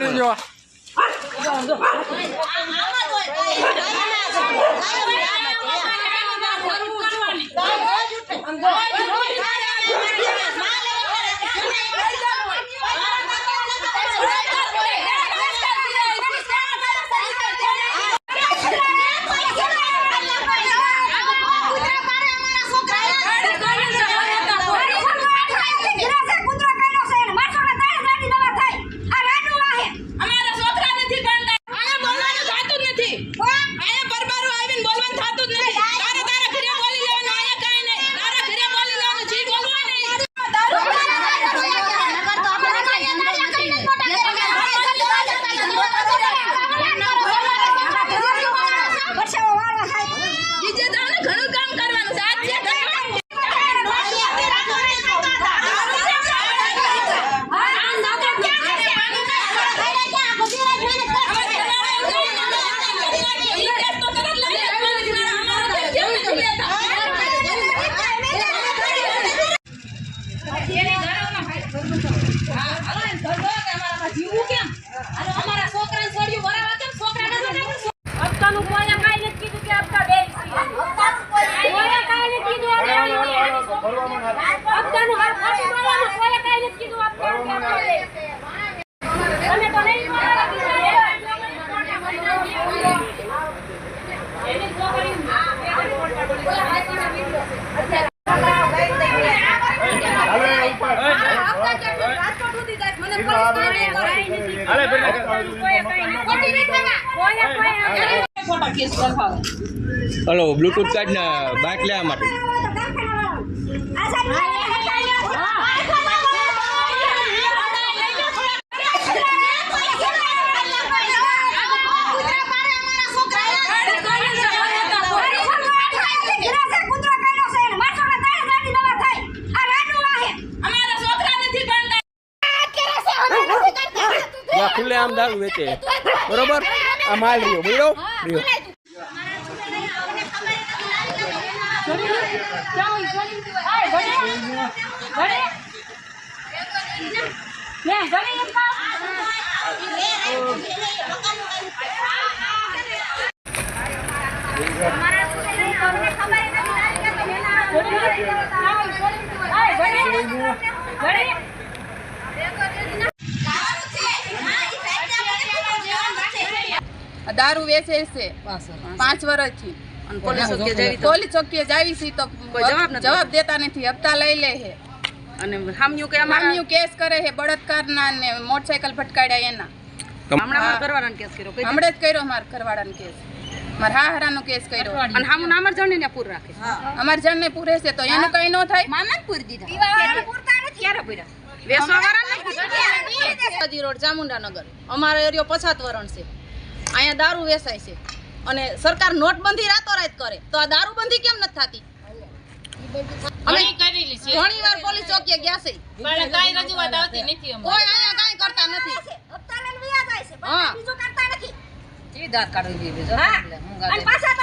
લેજો અમારા છોકરા નથી ભણતા આયા બોલવાનું થાતું જ નથી આયા પરબારું આવીને બોલવાનું થાતું જ નથી તારે તારા ઘરે બોલી લેવાનું આયા કાંઈ નહીં તારા ઘરે બોલી લેવાનું જી બોલવું બીજે તમને ઘણું કામ કરવાનું છે આજ જે હપ્તાનું કોઈએ કાંઈ નથી કીધું કે હપ્તા બે કોઈએ કાંઈ નથી કીધું અમે હપ્તાનું હર ખોટું બોલવાનું કોઈએ કાંઈ નથી કીધું હપ્તાનું કે હપ્તા બે તમે તો નહીં બોલવા એની છોકરી હલો બ્લુટૂથ કાર્ડ ને. બાઇક લેવા માટે. ખુલ્લે આમ દારૂ વેચે. બરોબર? આ માલ રહ્યો. બોલો રહ્યો. દારૂ વેચે છે. પાંચ વર્ષથી. પોલીસ ચોકીએ જાવી છે તો જવાબ દેતા નથી. હપ્તા લઈ લે છે. અને હામ્યું કે અમારા કેસ કરે છે બળાત્કારના ને મોટરસાયકલ ફટકાડ્યા એના. હમણાં મારા કેસ કર્યો? હમણાં જ કર્યો મારા ઘરવાળાનો કેસ. મારા હારાનો કેસ કર્યો. અને હામું નામ જ જણને પૂર રાખે. અમાર જણને પૂરે છે તો એનું કઈ નો થાય. મામા પૂરી દીધા. ક્યારે? પૂર્યા? વેસવા વાળા રોડ ચામુંડાનગર. અમારો એરિયો પછાત વરણ છે. અહીંયા દારૂ વેચાય છે. અને સરકાર નોટબંધી રાતોરાત કરે. તો આ દારૂબંધી કેમ નથી થતી? અમે ઘણી વાર પોલીસ ચોકીએ ગયા છે. કોઈ અહીંયા કાંઈ કરતા નથી. હા. જી દાંત કાઢવી જોઈએ પાછા